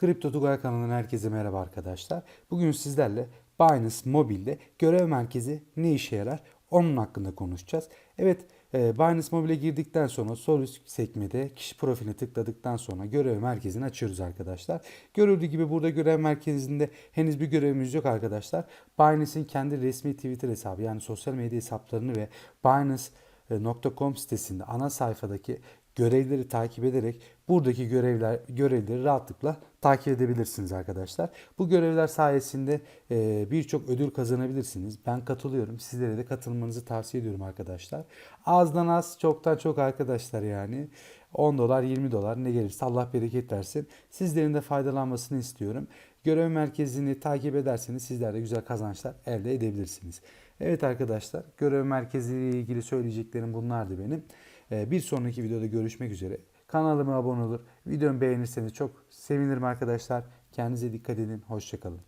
Kripto Tugay kanalından herkese merhaba arkadaşlar. Bugün sizlerle Binance Mobile'de görev merkezi ne işe yarar onun hakkında konuşacağız. Evet e, Binance Mobile'e girdikten sonra sol üst sekmede kişi profiline tıkladıktan sonra görev merkezini açıyoruz arkadaşlar. Görüldüğü gibi burada görev merkezinde henüz bir görevimiz yok arkadaşlar. Binance'in kendi resmi Twitter hesabı yani sosyal medya hesaplarını ve Binance.com sitesinde ana sayfadaki görevleri takip ederek buradaki görevler görevleri rahatlıkla takip edebilirsiniz arkadaşlar. Bu görevler sayesinde e, birçok ödül kazanabilirsiniz. Ben katılıyorum. Sizlere de katılmanızı tavsiye ediyorum arkadaşlar. Azdan az, çoktan çok arkadaşlar yani. 10 dolar, 20 dolar ne gelirse Allah bereket versin. Sizlerin de faydalanmasını istiyorum. Görev merkezini takip ederseniz sizler de güzel kazançlar elde edebilirsiniz. Evet arkadaşlar, görev merkezi ile ilgili söyleyeceklerim bunlardı benim. Ee, Bir sonraki videoda görüşmek üzere. Kanalıma abone olur. Videomu beğenirseniz çok sevinirim arkadaşlar. Kendinize dikkat edin. Hoşçakalın.